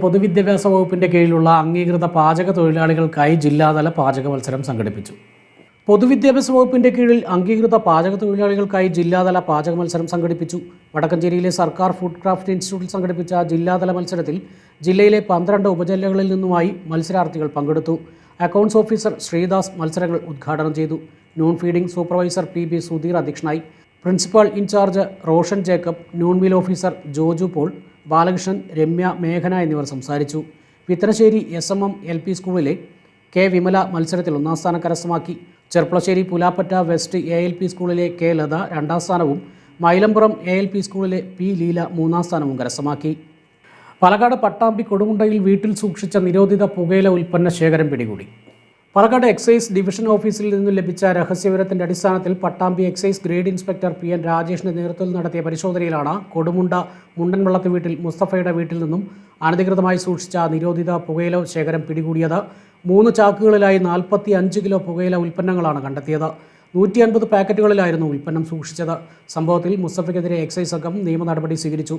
പൊതുവിദ്യാഭ്യാസ വകുപ്പിന്റെ കീഴിലുള്ള അംഗീകൃത പാചക തൊഴിലാളികൾക്കായി ജില്ലാതല പാചക മത്സരം സംഘടിപ്പിച്ചു. പൊതുവിദ്യാഭ്യാസ വകുപ്പിന്റെ കീഴിൽ അംഗീകൃത പാചക തൊഴിലാളികൾക്കായി ജില്ലാതല പാചക മത്സരം സംഘടിപ്പിച്ചു. വടക്കഞ്ചേരിയിലെ സർക്കാർ ഫുഡ് ക്രാഫ്റ്റ് ഇൻസ്റ്റിറ്റ്യൂട്ടിൽ സംഘടിപ്പിച്ച ജില്ലാതല മത്സരത്തിൽ ജില്ലയിലെ പന്ത്രണ്ട് ഉപജില്ലകളിൽ നിന്നുമായി മത്സരാർത്ഥികൾ പങ്കെടുത്തു. അക്കൗണ്ട്സ് ഓഫീസർ ശ്രീദാസ് മത്സരങ്ങൾ ഉദ്ഘാടനം ചെയ്തു. Noon feeding supervisor P B Sudheer അധ്യക്ഷനായി. Principal incharge Roshan Jacob noon meal officer Joju Paul Balakrishnan Ramya മേഘന എന്നിവർ സംസാരിച്ചു. Vithanassery S M M L P സ്കൂളിലെ കെ വിമല മത്സരത്തിൽ ഒന്നാം സ്ഥാനം കരസ്ഥമാക്കി. Cherpulassery Pulapatta west A L P സ്കൂളിലെ കെ ലത രണ്ടാം സ്ഥാനവും മൈലമ്പുറം എ എൽ പി സ്കൂളിലെ പി ലീല മൂന്നാം സ്ഥാനവും കരസ്ഥമാക്കി. പാലക്കാട് പട്ടാമ്പി കൊടുമുണ്ടയിൽ വീട്ടിൽ സൂക്ഷിച്ച നിരോധിത പുകയില ഉൽപ്പന്ന ശേഖരം പിടികൂടി. പാലക്കാട് എക്സൈസ് ഡിവിഷൻ ഓഫീസിൽ നിന്നും ലഭിച്ച രഹസ്യവിവരത്തിന്റെ അടിസ്ഥാനത്തിൽ Pattambi excise grade inspector P N രാജേഷിന്റെ നേതൃത്വത്തിൽ നടത്തിയ പരിശോധനയിലാണ് കൊടുമുണ്ട മുണ്ടൻവള്ളത്ത് വീട്ടിൽ മുസ്തഫയുടെ വീട്ടിൽ നിന്നും അനധികൃതമായി സൂക്ഷിച്ച നിരോധിത പുകയില ശേഖരം പിടികൂടിയത്. മൂന്ന് ചാക്കുകളിലായി നാൽപ്പത്തി അഞ്ച് കിലോ പുകയില ഉൽപ്പന്നങ്ങളാണ് കണ്ടെത്തിയത്. നൂറ്റി അൻപത് പാക്കറ്റുകളിലായിരുന്നു ഉൽപ്പന്നം സൂക്ഷിച്ചത്. സംഭവത്തിൽ മുസ്തഫയ്ക്കെതിരെ എക്സൈസ് സംഘം നിയമ നടപടി സ്വീകരിച്ചു.